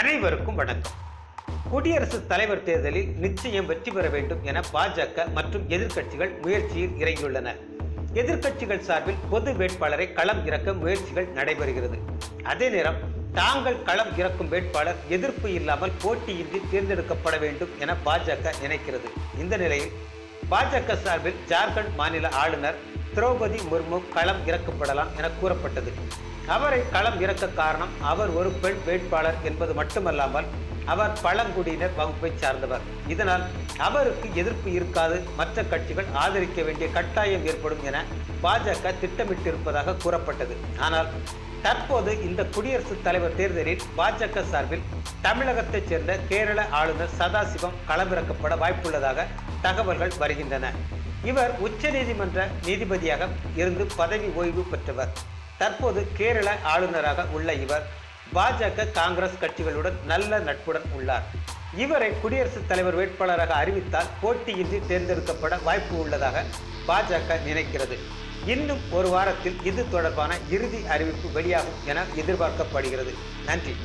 அனைவருக்கும் வணக்கம். குடியரசுத் தலைவர் தேர்தலில் நிச்சயம் வெற்றி பெற வேண்டும் என பாஜக மற்றும் எதிர்க்கட்சிகள் முயற்சியில் இறங்கியுள்ளன. எதிர்க்கட்சிகள் சார்பில் பொது வேட்பாளரை களம் இறக்க முயற்சிகள் நடைபெறுகிறது. அதே நேரம் தாங்கள் களம் இறக்கும் வேட்பாளர் எதிர்ப்பு இல்லாமல் போட்டியின்றி தேர்ந்தெடுக்கப்பட வேண்டும் என பாஜக நினைக்கிறது. இந்த நிலையில் பாஜக சார்பில் ஜார்க்கண்ட் மாநில ஆளுநர் திரௌபதி முர்மு களம் இறக்கப்படலாம் என கூறப்பட்டது. அவரை களம் இறக்க காரணம் அவர் ஒரு பெண் வேட்பாளர் என்பது மட்டுமல்லாமல் அவர் பழங்குடியினர் வகுப்பைச் சார்ந்தவர். இதனால் அவருக்கு எதிர்ப்பு இருக்காது. மற்ற கட்சிகள் ஆதரிக்க வேண்டிய கட்டாயம் ஏற்படும் என பாஜக திட்டமிட்டிருப்பதாக கூறப்பட்டது. ஆனால் தற்போது இந்த குடியரசுத் தலைவர் தேர்தலில் பாஜக சார்பில் தமிழகத்தைச் சேர்ந்த கேரள ஆளுநர் சதாசிவம் களமிறக்கப்பட வாய்ப்புள்ளதாக தகவல்கள் வருகின்றன. இவர் உச்சநீதிமன்ற நீதிபதியாக இருந்து பதவி ஓய்வு பெற்றவர். தற்போது கேரள ஆளுநராக உள்ள இவர் பாஜக காங்கிரஸ் கட்சிகளுடன் நல்ல நட்புடன் உள்ளார். இவரை குடியரசுத் தலைவர் வேட்பாளராக அறிவித்தால் போட்டியின்றி தேர்ந்தெடுக்கப்பட வாய்ப்பு உள்ளதாக பாஜக நினைக்கிறது. இன்னும் ஒரு வாரத்தில் இது தொடர்பான இறுதி அறிவிப்பு வெளியாகும் என எதிர்பார்க்கப்படுகிறது. நன்றி.